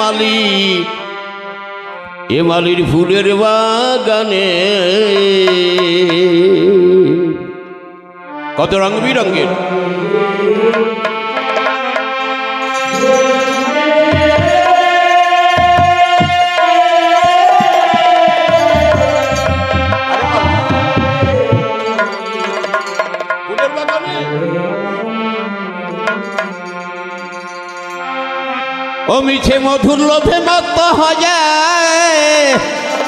মালি এ মালির ফুলের বাগানে। কত রং বিরঙ্গের ও মিছে মধুর লোভে মত হয়ে,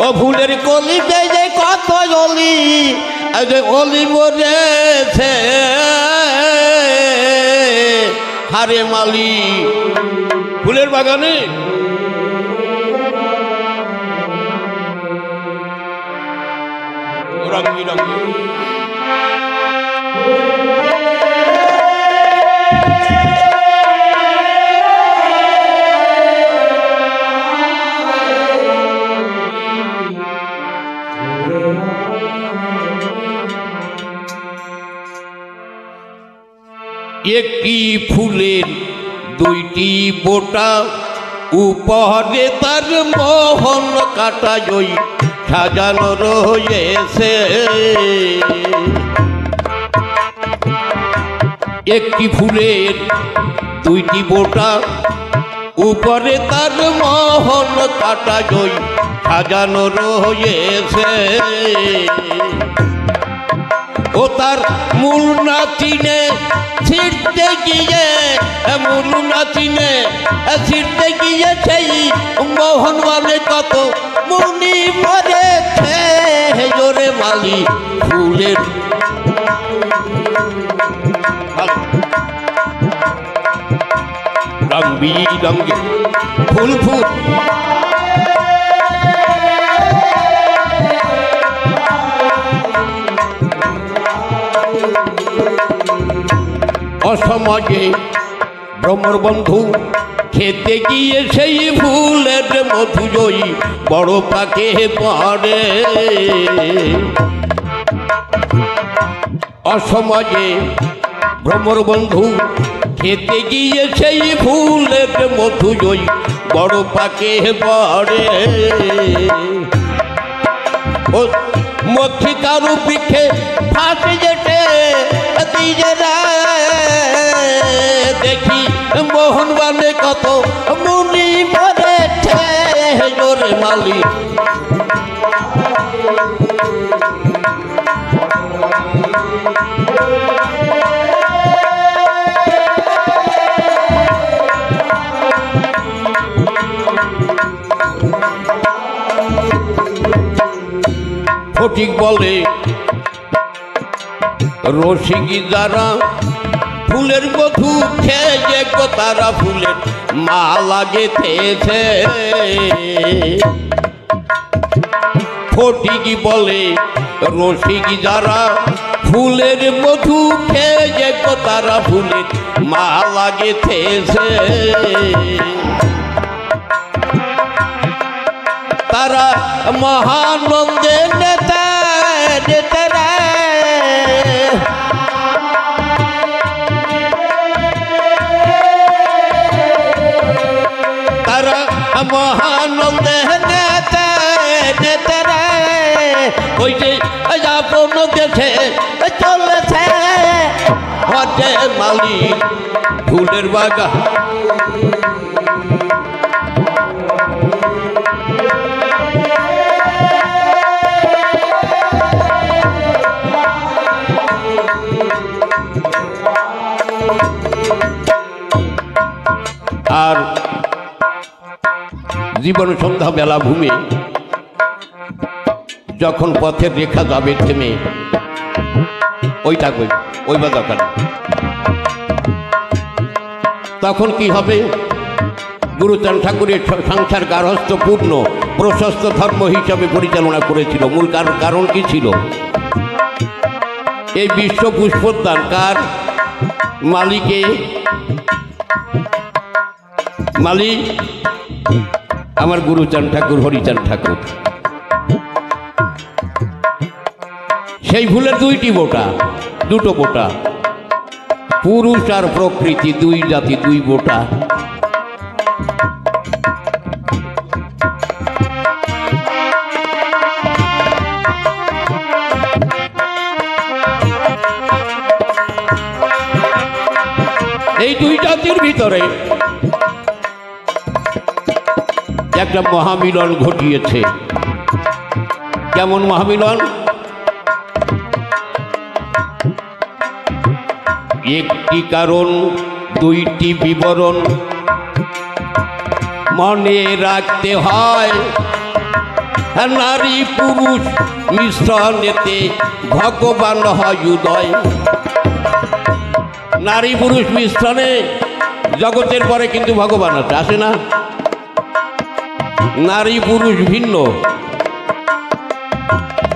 ও ফুলের কলিতে যে কত আজ অলি মরেছে। হারে মালি ফুলের বাগানে। রং বিরঙ্গি একটি ফুলের দুইটি বোটা উপরে তার মোহন কাটা জয়ী সাজানো রয়েছে। একটি ফুলের দুইটি বোটা উপরে তার মোহন কাটা জয়ী সাজানো রয়েছে। ও তার মূল নাচিনে ছিটতে গিয়ে মূল নাচিনে ছিটতে গিয়ে সেই মোহন মানে কত মুনি মরেছে জোরে মালি ফুলের। রং বিরঙ্গে ফুল ফুল। অসমাজে ভ্রমর বন্ধু খেতে গিয়ে সেই ফুলের মধু জয়ী বড় পাকে পড়ে অসমাজে ভ্রমর বন্ধু খেতে গিয়ে সেই ফুলের মধু জয়ী বড় পাকে পড়ে ও মক্ষিকারু পিঠে ফাঁসে যেটে দিজেরা দেখি মোহন বানে কত মুনি মরেছে জোরে মালি ফটিক বলে। রসিকি যারা ফুলের মধু খেয়ে তারা ফুলের মালা গেথেছে। ফটিকি বলে, রসিকি যারা ফুলের মধু খেয়ে তারা ফুলের মা লাগে নেতারা তারা মহানন্দে নেতা ওই যে আপন দেশে চলেছে। হতে মালিক ফুলের বাগান। জীবন সন্ধ্যা বেলা ভূমি যখন পথের রেখা যাবে থেমে, ওইটা কই ওই বা দরকার তখন কি হবে? গুরুচাঁদ ঠাকুরের সংসার গার্হস্থ পূর্ণ, প্রশস্ত ধর্ম হিসাবে পরিচালনা করেছিল। মূল কারণ কি ছিল? এই বিশ্ব পুষ্পোদ্যান কার? মালিকে। মালিক। আমার গুরুচান ঠাকুর, হরিচান ঠাকুর। সেই ভুলে দুইটি বোটা, দুটো বোটা। পুরুষ আর প্রকৃতি, দুই জাতি, দুই বোটা। এই দুই জাতির ভিতরে একটা মহামিলন ঘটিয়েছে। কেমন মহামিলন? একটি কারণ, দুইটি বিবরণ। মনে রাখতে হয়, নারী পুরুষ মিশ্রণেতে ভগবান হয় উদয় নারী পুরুষ মিশ্রণে জগতের পরে কিন্তু ভগবান আছে, আসে না। নারী পুরুষ ভিন্ন।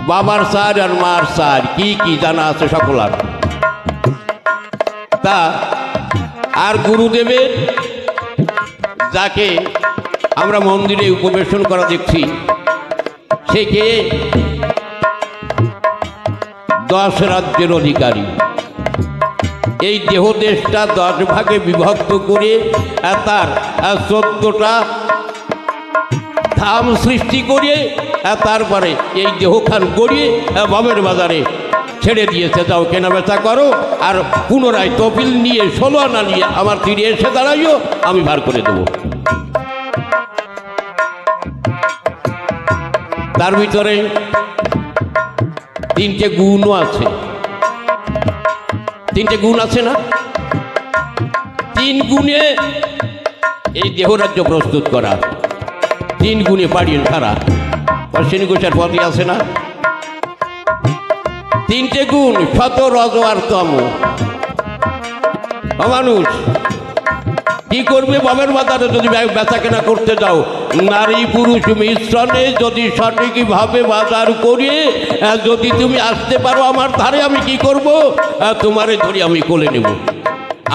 বাবার সার আর মার সার কি কি জানা আছে সকলার? তা, আর গুরুদেবের, যাকে আমরা মন্দিরে উপবেশন করা দেখছি, সে কে? দশ রাজ্যের অধিকারী। এই দেহদেশটা দশ ভাগে বিভক্ত করে তার চোদ্দটা ধাম সৃষ্টি করিয়ে তারপরে এই দেহখান গড়িয়ে বামের বাজারে ছেড়ে দিয়েছে যাও কেনা বেচা করো, আর পুনরায় তপিল নিয়ে, ষোলো আনা নিয়ে আমার তীরে এসে দাঁড়াইও, আমি ভার করে দেবো। তার ভিতরে তিনটে গুণও আছে। তিনটে গুণ আছে না? তিন গুণে এই দেহরাজ্য প্রস্তুত করা। তিন গুণে পাড়িয়ে ছাড়া অশ্বিনী ঘোষের পথে আছে না। তিনটে গুণ, শত রজ আর তম অমানুষ, কি করবে বাবের বাজারে যদি বেচা কেনা করতে যাও? নারী পুরুষ মিশ্রণে যদি সঠিকভাবে বাজার করে যদি তুমি আসতে পারো আমার ধারে, আমি কি করব? তোমারে ধরি আমি কোলে নেব।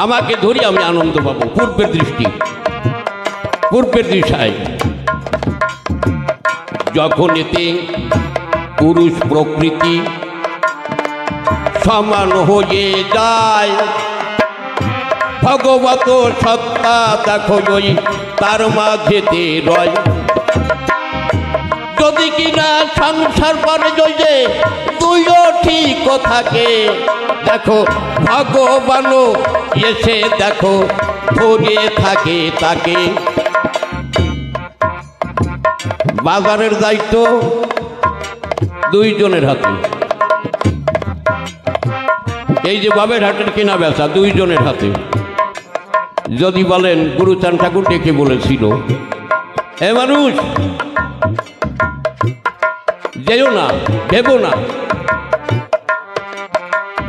আমাকে ধরি আমি আনন্দ পাবো। পূর্বের দৃষ্টি। পূর্বের দিশায়। যখন এতে পুরুষ প্রকৃতি সমান হয়ে যায়, ভগবত সত্তা দেখো ওই তার মাঝেতে রয়। যদি কিনা সংসার পরে যে দুইও ঠিক থাকে দেখো, ভগবানও এসে দেখো, ধরে থাকে তাকে। বাজারের দায়িত্ব দুইজনের হাতে। এই যে বাবের হাটের কেনা বেচা দুইজনের হাতে। যদি বলেন গুরুচান ঠাকুর ডেকে বলেছিল, এ মানুষ, যেও না, ভেবো না।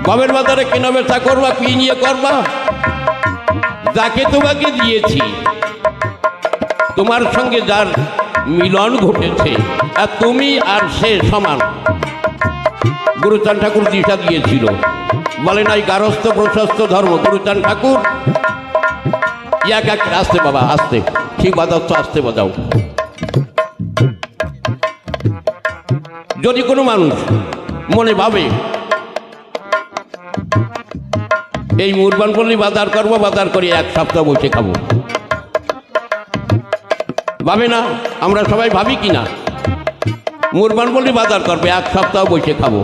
বাবের বাজারে কেনা বেচা করবা, কি নিয়ে করবা? যাকে তোমাকে দিয়েছি, তোমার সঙ্গে যার মিলন ঘটেছে। আর তুমি আর সে সমান। গুরুচান ঠাকুর দিশা দিয়েছিল। বলে নাই, গারস্থ প্রশস্ত ধর্ম গুরুচান ঠাকুর। এক এক, আসতে বাবা, আসতে। ঠিক বাজাচ্ছ আসতে বাজাও। যদি কোনো মানুষ মনে ভাবে, এই মুরবানপল্লী বাজার করব, বাজার করে এক সপ্তাহ বসে খাব। ভাবে না, আমরা সবাই ভাবি কি না? মুরবানপল্লী বাজার করবে, এক সপ্তাহ বসে খাব।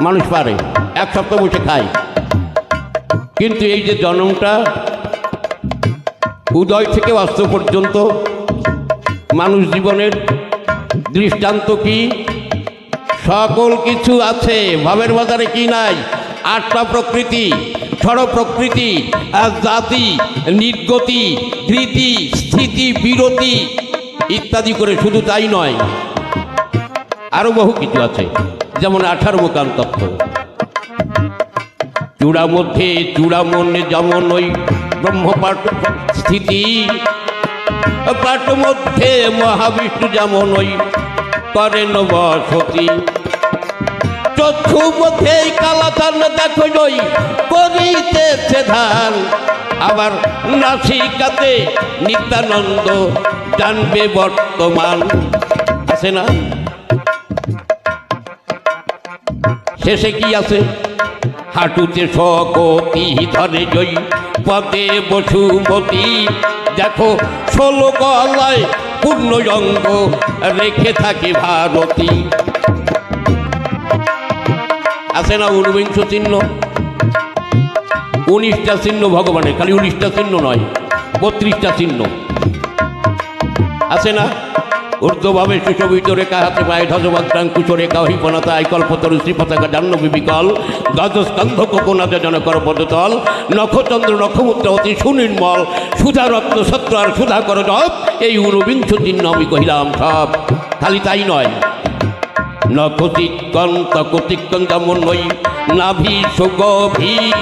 মানুষ পারে, এক সপ্তাহ বসে খায়। কিন্তু এই যে জন্মটা, উদয় থেকে অস্ত পর্যন্ত মানুষ জীবনের দৃষ্টান্ত কি? সকল কিছু আছে, ভাবের বাজারে কি নাই? আটটা প্রকৃতি ষড় প্রকৃতি আর জাতি, নির্গতি ধৃতি স্থিতি, বিরতি ইত্যাদি করে শুধু তাই নয়। আরও বহু কিছু আছে, যেমন আঠারো মোকান তত্ত্ব। চূড়া মধ্যে চূড়া মনে যেমন ওই ব্রহ্মপাঠ স্থিতি, পাঠ মধ্যে মহাবিষ্ণু যেমন ওই করেন বসতি। চক্ষু মধ্যে কালাচান দেখো ওই করিতেছে ধান। আবার নাসিকাতে নিত্যানন্দ জানবে বর্তমান। আছে না? শেষে কি আছে? হাঁটুতে সকতি ধরে জয়ী, পদে বসুমতি। দেখো, ষোলো গলায় পূর্ণ অঙ্গ রেখে থাকে ভারতী। আছে না ঊনবিংশ চিহ্ন? উনিশটা চিহ্ন ভগবানের, খালি উনিশটা চিহ্ন নয়, বত্রিশটা চিহ্ন। আছে না? ঊর্ধ্বভাবে সুশোভিত রেখা, হাতে পায়ে ধ্বজবাদ্রাং কুচ রেখা হিপনাতা আই কল্পতরু শ্রীপতাকা জাহ্নবী বিকল গজস্কন্ধ কোকোনাতে জনকর পদতল, নখচন্দ্র নখমুদ্র অতি সুনির্মল সুধা রত্ন সত্র আর সুধা কর এই ঊনবিংশ চিহ্ন আমি কহিলাম সব। খালি তাই নয়। নখতিকন্ত কতিকন্দমনই নাভি সুগভীর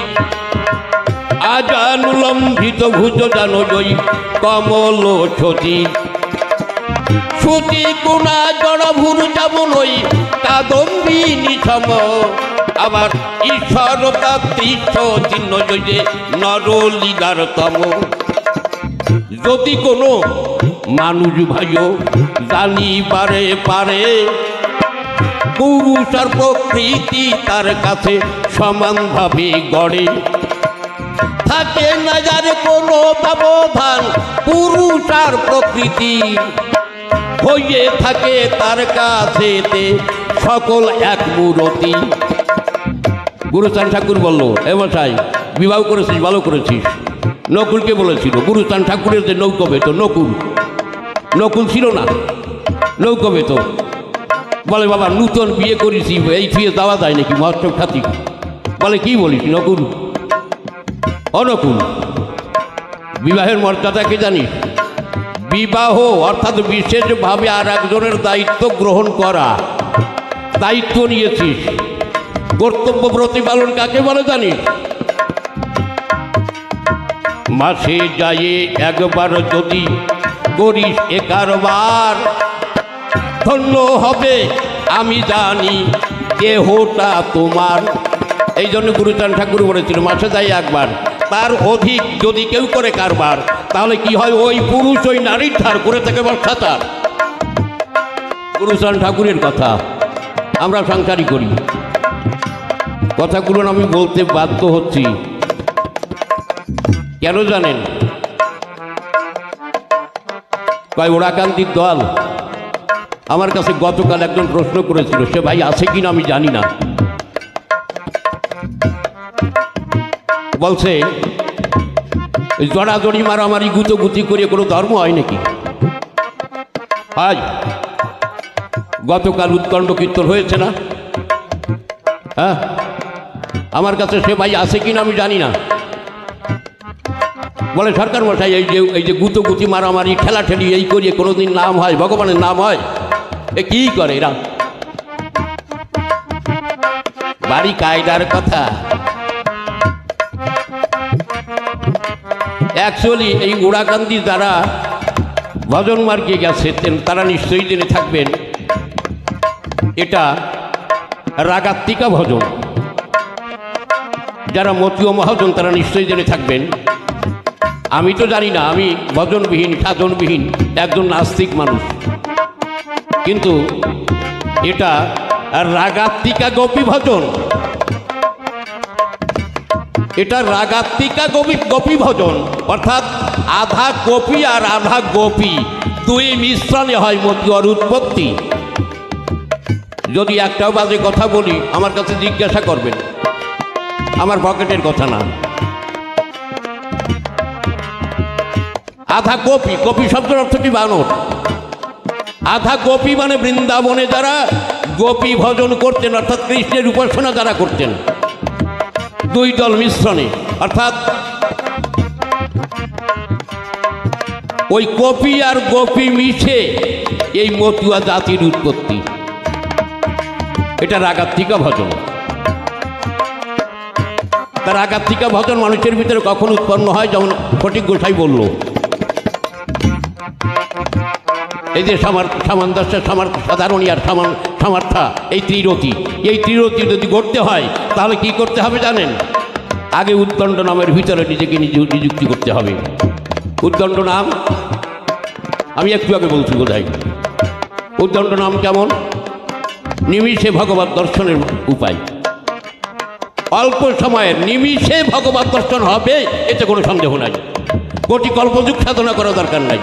আজানুলম্বিত ভুজ জানজয়ী কমল ছতি সুতি গুণা জড় ভুরু যেমনই কাদম্বী নিছম আবার ঈশ্বরতা তীর্থ চিহ্ন জয়ে নরলীলার তম। যদি কোনো মানুষ ভাইও জানিবারে পারে পুরুষ আর প্রকৃতি তার কাছে সমানভাবে গড়ে। থাকে না যার কোনো ব্যবধান পুরুষ আর প্রকৃতি। হয়ে থাকে তার কাছেতে সকল এক মূরতি। গুরুস্থান ঠাকুর বলল, এ মশাই, বিবাহ করেছিস, ভালো করেছিস। নকুলকে বলেছিল, গুরুস্থান ঠাকুরের যে নৌকবে তো নকুল। নকুল ছিল না নৌকবে তো বলে, বাবা, নূতন বিয়ে করেছি এই ছুঁয়ে দেওয়া যায় নাকি? মহোৎসব খাতি বলে, কি বলিস, নকুল? অনকুল? বিবাহের মর্যাদা কি জানিস? বিবাহ অর্থাৎ বিশেষভাবে আর একজনের দায়িত্ব গ্রহণ করা। দায়িত্ব নিয়েছিস। কর্তব্য প্রতিপালন কাকে বলে জানিস? মাসে যায় একবার যদি করিস এ কারবার ধন্য হবে, আমি জানি দেহটা তোমার। এই জন্য গুরুচান ঠাকুর বলেছিল, মাসে যাই একবার। তার অধিক যদি কেউ করে কারবার, তাহলে কি হয়, ওই পুরুষ ওই নারীর ধার করে থাকে বর্ষা তার গুরুচান ঠাকুরের কথা আমরা সংসারই করি। কথাগুলো আমি বলতে বাধ্য হচ্ছি। কেন জানেন? কয় ওরাকান্তির দল। আমার কাছে গতকাল একজন প্রশ্ন করেছিল, সে ভাই আছে কিনা আমি জানি না। বলছে জড়াজড়ি মারামারি গুতোগুতি করে কোনো ধর্ম হয় নাকি? হয় গতকাল উৎকণ্ড কীর্তন হয়েছে না? হ্যাঁ? আমার কাছে সে ভাই আছে কিনা আমি জানি না। বলে, সরকার মশাই, এই যে এই যে গুতোগুতি মারামারি, ঠেলাঠেলি এই করিয়ে কোনোদিন নাম হয়, ভগবানের নাম হয়? এ কি করে এরা? বাড়ি কায়দার কথা। অ্যাকচুয়ালি এই উড়াকান্দি যারা ভজন মার্গে গেছেন তারা নিশ্চয়ই জেনে থাকবেন, এটা রাগাত্মিকা ভজন। যারা মতীয় মহাজন, তারা নিশ্চয়ই জেনে থাকবেন। আমি তো জানি না, আমি ভজনবিহীন, সাধনবিহীন, একজন নাস্তিক মানুষ। কিন্তু এটা রাগাত্মিকা গোপী ভজন। এটা রাগাত্মিকা গোপী গোপী ভজন। অর্থাৎ আধা গোপী আর আধা গোপী, দুই মিশ্রণে হয় মতুয়ার উৎপত্তি। যদি একটাও বাজে কথা বলি, আমার কাছে জিজ্ঞাসা করবেন। আমার পকেটের কথা না। আধা কপি কপি শব্দের অর্থ কি বানর? আধা গোপী মানে বৃন্দাবনে যারা গোপী ভজন করতেন, অর্থাৎ কৃষ্ণের উপাসনা যারা করতেন। দুই দল মিশ্রণে, অর্থাৎ ওই কপি আর গোপী মিশে এই মতুয়া জাতির উৎপত্তি। এটা রাগাত্মিকা ভজন। তার রাগাত্মিকা ভজন মানুষের ভিতরে কখন উৎপন্ন হয়? যেমন ফটিক গোসাই বলল এই যে সামার সামঞ্জস্য সামার সাধারণী আর সামান সামার্থা এই ত্রিরতি এই ত্রিরতি যদি গড়তে হয়, তাহলে কি করতে হবে জানেন? আগে উদ্দণ্ড নামের ভিতরে নিজেকে নিজ- নিযুক্তি করতে হবে। উদ্দণ্ড নাম? আমি একটু আগে বলছি বোধহয়। উদ্দণ্ড নাম কেমন? নিমিষে ভগবত দর্শনের উপায়। অল্প সময়ের নিমিষে ভগবত দর্শন হবে, এতে কোনো সন্দেহ নাই। কোটি কল্পযুগ সাধনা করা দরকার নাই।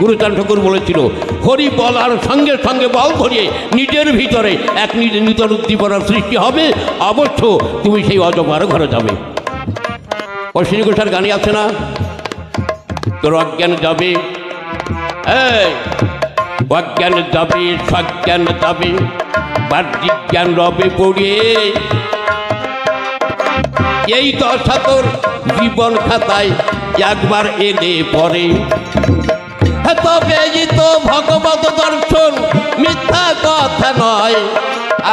গুরুচান ঠাকুর বলেছিল, হরি বলার সঙ্গে সঙ্গে বল ধরিয়ে নিজের ভিতরে এক নূতন উদ্দীপনার সৃষ্টি হবে। অবশ্য তুমি সেই অজমার ঘরে যাবে। অশ্বিনী ঘোষার গানই আছে না? তোর অজ্ঞান যাবে। অজ্ঞান যাবে, সজ্ঞান যাবে, বাহ্যিক জ্ঞান রবে পড়ে। এই দশা তোর জীবন খাতায় একবার এলে পরে। তবে তো ভগবত দর্শন মিথ্যা কথা নয়।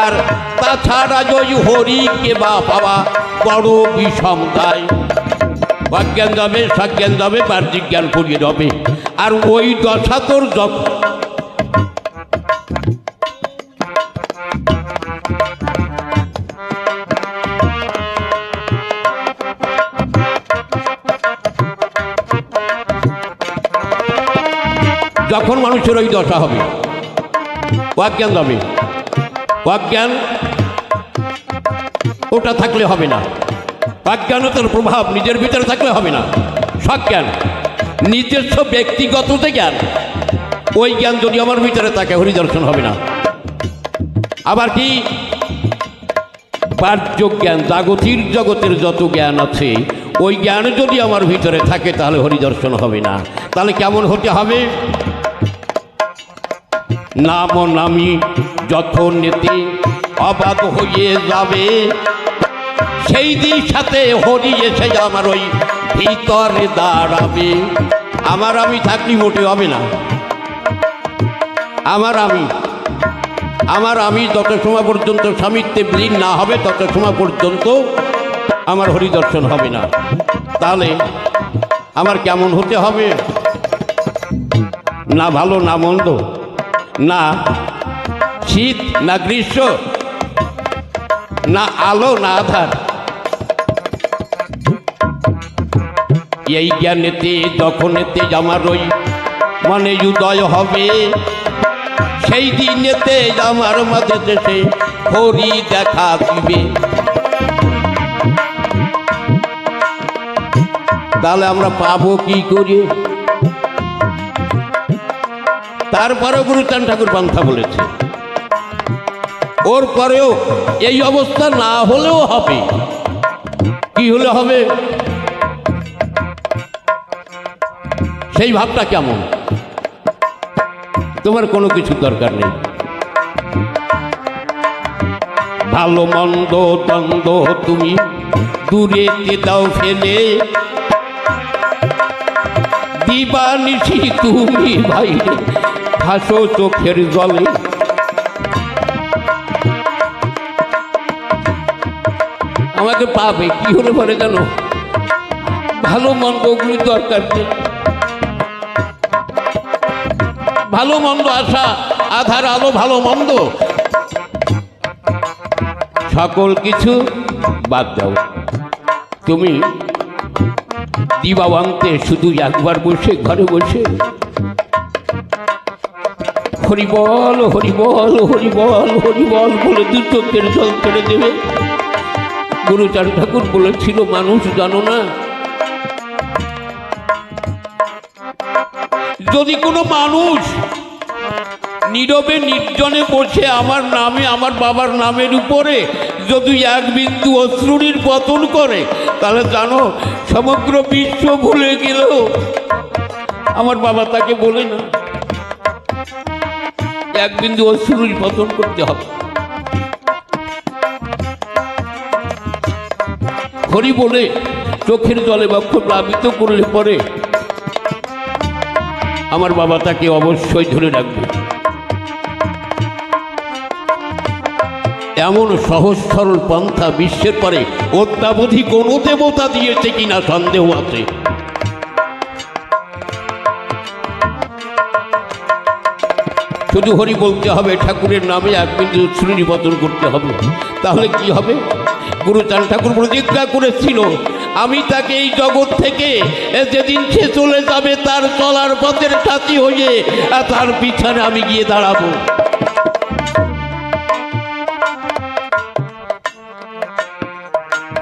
আর তাছাড়া যদি হরি কে বা পাওয়া বড় বিষম দায় অজ্ঞান যাবে সজ্ঞান যাবে বাহ্যিক জ্ঞান পড়িয়ে যাবে আর ওই দশা তোর যখন মানুষের ওই দশা হবে। অজ্ঞান যাবে অজ্ঞান ওটা থাকলে হবে না। অজ্ঞানতার প্রভাব নিজের ভিতরে থাকলে হবে না। সজ্ঞান নিজস্ব ব্যক্তিগত যে জ্ঞান, ওই জ্ঞান যদি আমার ভিতরে থাকে, হরিদর্শন হবে না। আবার কি? বাহ্য জ্ঞান জাগতিক জগতের যত জ্ঞান আছে, ওই জ্ঞান যদি আমার ভিতরে থাকে, তাহলে হরিদর্শন হবে না। তাহলে কেমন হতে হবে? নাম নামি যখন নেতে অবাধ হয়ে যাবে সেই দিন সাথে হরি এসে আমার ওই ভিতরে দাঁড়াবে। আমার আমি থাকলি মোটে হবে না। আমার আমি আমার আমি যত সময় পর্যন্ত স্বামিত্বে বিলীন না হবে, তত সময় পর্যন্ত আমার হরিদর্শন হবে না। তাহলে আমার কেমন হতে হবে? না ভালো, না মন্দ? না শীত, না গ্রীষ্ম, না আলো, না আধার। এই জ্ঞানেতে যখনেতে আমার ওই মনে উদয় হবে। সেই দিনেতে আমার মাঝে দেশে হরি দেখা দিবে। তাহলে আমরা পাবো কি করে? তারপরে গুরুচান ঠাকুর পান্থা বলেছে। ওর পরেও এই অবস্থা না হলেও হবে। কি হলে হবে? সেই ভাবটা কেমন? তোমার কোনো কিছু দরকার নেই। ভালো মন্দ দ্বন্দ্ব তুমি দূরে দাও ফেলে। দিবানিশি তুমি বাইরে। হাসো চোখের জলে। আমাকে পাবে, কি হলে পরে জানো? ভালো মন্দগুলির দরকার ভালো মন্দ আশা, আধার আলো ভালো মন্দ। সকল কিছু বাদ দাও। তুমি দিবাবান্তে শুধু একবার বসে, ঘরে বসে হরিবল হরিবল হরিবল হরিবল বলে দু চোখের জল কেড়ে দেবে। গুরুচার ঠাকুর বলেছিল, মানুষ জানো না, যদি কোনো মানুষ নীরবে নির্জনে বসে আমার নামে, আমার বাবার নামের উপরে যদি এক বিন্দু অশ্রুরির পতন করে, তাহলে জানো, সমগ্র বিশ্ব ভুলে গেল। আমার বাবা তাকে বলে না এক বিন্দু অশ্রুরির পতন করতে হবে। হরি বলে চোখের জলে বক্ষ প্লাবিত করলে পরে আমার বাবা তাকে অবশ্যই ধরে রাখবে। এমন সহজ সরল পন্থা বিশ্বের পরে অত্যাবধি কোনো দেবতা দিয়েছে কিনা সন্দেহ আছে। শুধু হরি বলতে হবে, ঠাকুরের নামে এক বিন্দু শ্রেণীপতন করতে হবে। তাহলে কি হবে? গুরুচান ঠাকুর প্রতিজ্ঞা করেছিল আমি তাকে এই জগৎ থেকে যেদিন সে চলে যাবে, তার চলার পথের সাথী হয়ে তার পিছনে আমি গিয়ে দাঁড়াবো।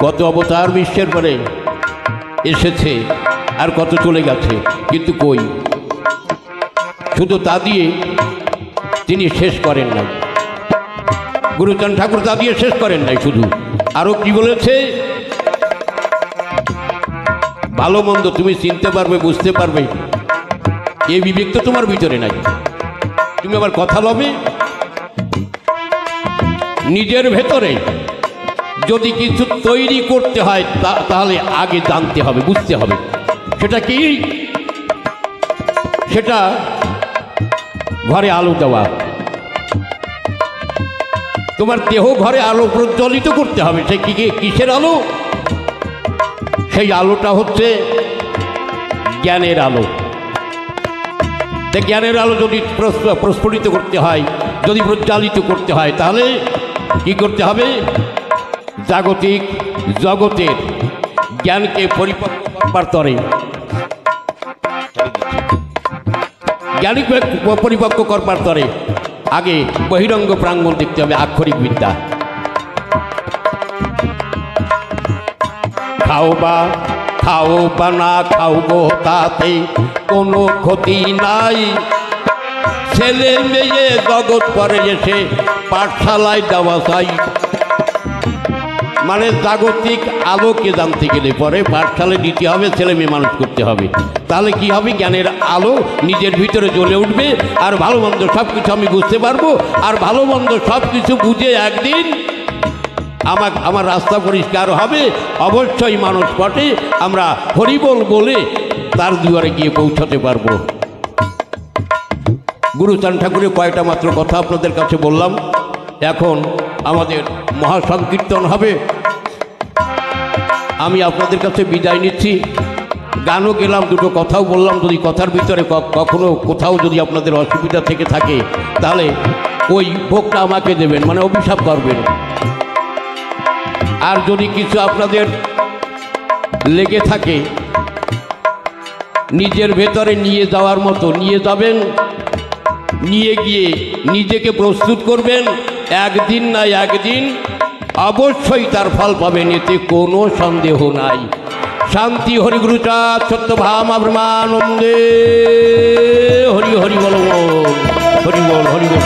কত অবতার বিশ্বের পরে এসেছে, আর কত চলে গেছে, কিন্তু কই? শুধু তা দিয়ে তিনি শেষ করেন নাই। গুরুচান ঠাকুর তা দিয়ে শেষ করেন নাই শুধু। আরও কি বলেছে? ভালো মন্দ তুমি চিনতে পারবে, বুঝতে পারবে। এই বিবেক তো তোমার ভিতরে নাই। তুমি আবার কথা লবে? নিজের ভেতরে যদি কিছু তৈরি করতে হয় তাহলে আগে জানতে হবে, বুঝতে হবে। সেটা কি? সেটা ঘরে আলো দেওয়া। তোমার দেহ ঘরে আলো প্রজ্বলিত করতে হবে। সে কি কিসের আলো? সেই আলোটা হচ্ছে জ্ঞানের আলো। জ্ঞানের আলো যদি প্রস- প্রস্ফুটিত করতে হয়, যদি প্রজ্বালিত করতে হয়, তাহলে কি করতে হবে? জাগতিক জগতের জ্ঞানকে পরিপক্ক করবার তরে জ্ঞানিক পরিপক্ক করবার তরে আগে বহিরঙ্গ প্রাঙ্গণ দেখতে হবে, আক্ষরিক বিদ্যা। খাও বা খাও বা না খাও গো তাতে কোনো ক্ষতি নাই। ছেলে মেয়ে জগৎ পরে এসে পাঠশালায় দেওয়া চাই মানে জাগতিক আলোকে জানতে গেলে পরে পাঠশালায় দিতে হবে, ছেলে মেয়ে মানুষ করতে হবে। তাহলে কি হবে? জ্ঞানের আলো নিজের ভিতরে জ্বলে উঠবে, আর ভালো মন্দ সব কিছু আমি বুঝতে পারব, আর ভালো মন্দ সব কিছু বুঝে একদিন আমার আমার রাস্তা পরিষ্কার হবে। অবশ্যই মানুষ পটে আমরা হরিবল বলে তার দুয়ারে গিয়ে পৌঁছাতে পারব। গুরুচান ঠাকুরের কয়েকটা মাত্র কথা আপনাদের কাছে বললাম। এখন আমাদের মহাসংকীর্তন হবে। আমি আপনাদের কাছে বিদায় নিচ্ছি। গানও গেলাম, দুটো কথাও বললাম। যদি কথার ভিতরে কখনো কোথাও যদি আপনাদের অসুবিধা থেকে থাকে, তাহলে ওই ভোগটা আমাকে দেবেন মানে অভিশাপ করবেন। আর যদি কিছু আপনাদের লেগে থাকে, নিজের ভেতরে নিয়ে যাওয়ার মতো, নিয়ে যাবেন, নিয়ে গিয়ে নিজেকে প্রস্তুত করবেন। একদিন না একদিন অবশ্যই তার ফল পাবেন এতে কোনো সন্দেহ নাই। শান্তি হরিগুরুচা সত্য ভাম ব্রহ্মানন্দে হরি হরি বল হরি বল হরি বল।